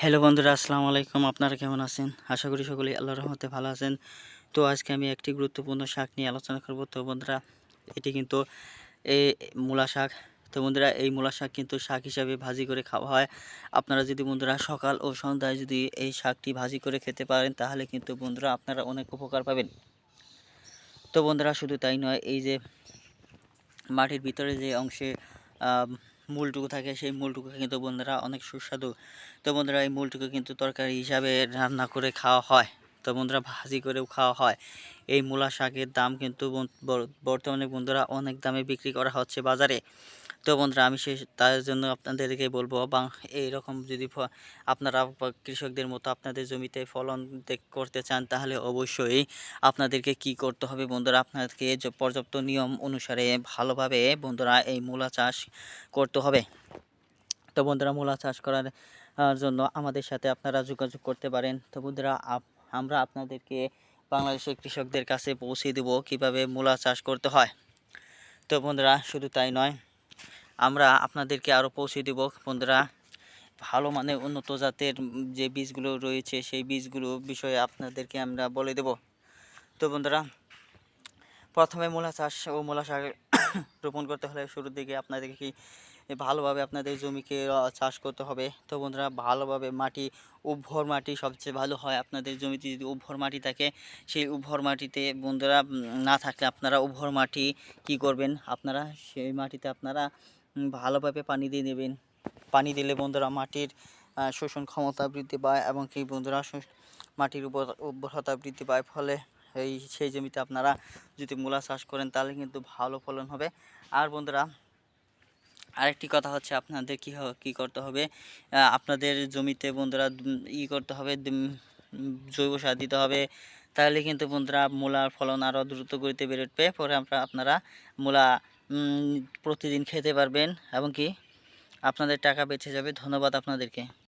Hello বন্ধুরা, আসসালামু আলাইকুম। আপনারা কেমন আছেন? আশা করি সকলেই আল্লাহর রহমতে ভালো আছেন। তো আজকে আমি একটি গুরুত্বপূর্ণ শাক নিয়ে আলোচনা করব। তো বন্ধুরা, এটি কিন্তু এই মূলা শাক। তো বন্ধুরা, এই মূলা শাক কিন্তু শাক হিসাবে ভাজি করে খাওয়া হয়। আপনারা যদি বন্ধুরা সকাল ও সন্ধ্যায় যদি এই শাকটি ভাজি করে খেতে পারেন, তাহলে কিন্তু বন্ধুরা আপনারা অনেক উপকার পাবেন। তো বন্ধুরা, শুধু তাই নয়, এই যে মাটির ভিতরে যে অংশে মূলটুকু থাকে, সেই মূলটুকু কিন্তু বন্ধুরা অনেক সুস্বাদু। তো বন্ধুরা এই মূলটুকু কিন্তু তরকারি হিসাবে রান্না করে খাওয়া হয়। তো বন্ধুরা ভাজি করেও খাওয়া হয়। এই মূলা শাকের দাম কিন্তু বর্তমানে বন্ধুরা অনেক দামে বিক্রি করা হচ্ছে বাজারে। তো বন্ধুরা, আমি সে তার জন্য আপনাদেরকে বলব, বা, এইরকম যদি আপনারা কৃষকদের মতো আপনাদের জমিতে ফলন করতে চান, তাহলে অবশ্যই আপনাদেরকে কি করতে হবে বন্ধুরা, আপনাদেরকে পর্যাপ্ত নিয়ম অনুসারে ভালোভাবে বন্ধুরা এই মূলা চাষ করতে হবে। তো বন্ধুরা, মূলা চাষ করার জন্য আমাদের সাথে আপনারা যোগাযোগ করতে পারেন। তো বন্ধুরা আমরা আপনাদেরকে বাংলাদেশের কৃষকদের কাছে পৌঁছে দেব কীভাবে মূলা চাষ করতে হয়। তো বন্ধুরা, শুধু তাই নয় আমরা আপনাদেরকে আরও পৌঁছে দেব। বন্ধুরা, ভালো মানে উন্নত জাতের যে বীজগুলো রয়েছে, সেই বীজগুলো বিষয়ে আপনাদেরকে আমরা বলে দেব। তো বন্ধুরা, প্রথমে মূলা চাষ ও মূলা শাক রোপণ করতে হলে শুরুর দিকে আপনাদেরকে কি ভালোভাবে আপনাদের জমিকে চাষ করতে হবে। তো বন্ধুরা, ভালোভাবে মাটি, উর্বর মাটি সবচেয়ে ভালো হয় আপনাদের জমিতে। যদি উর্বর মাটি থাকে, সেই উর্বর মাটিতে বন্ধুরা না থাকলে আপনারা উর্বর মাটি কি করবেন? আপনারা সেই মাটিতে আপনারা ভালোভাবে পানি দিয়ে দেবেন পানি দিলে বন্ধুরা মাটির শোষণ ক্ষমতা বৃদ্ধি পায় এবং কি বন্ধুরা মাটির উর্বর- উর্বরতা বৃদ্ধি পায়। ফলে এই সেই জমিতে আপনারা যদি মূলা চাষ করেন তাহলে কিন্তু ভালো ফলন হবে। আর বন্ধুরা, আরেকটি কথা হচ্ছে আপনাদের কি কি করতে হবে? আপনাদের জমিতে বন্ধুরা ই করতে হবে জৈব সার দিতে হবে। তাহলে কিন্তু বন্ধুরা মূলার ফলন আরও দ্রুত গতিতে বেড়ে উঠবে। পরে আমরা, আপনারা মূলা প্রতিদিন খেতে পারবেন এবং কি আপনাদের টাকা বেঁচে যাবে। ধন্যবাদ আপনাদেরকে।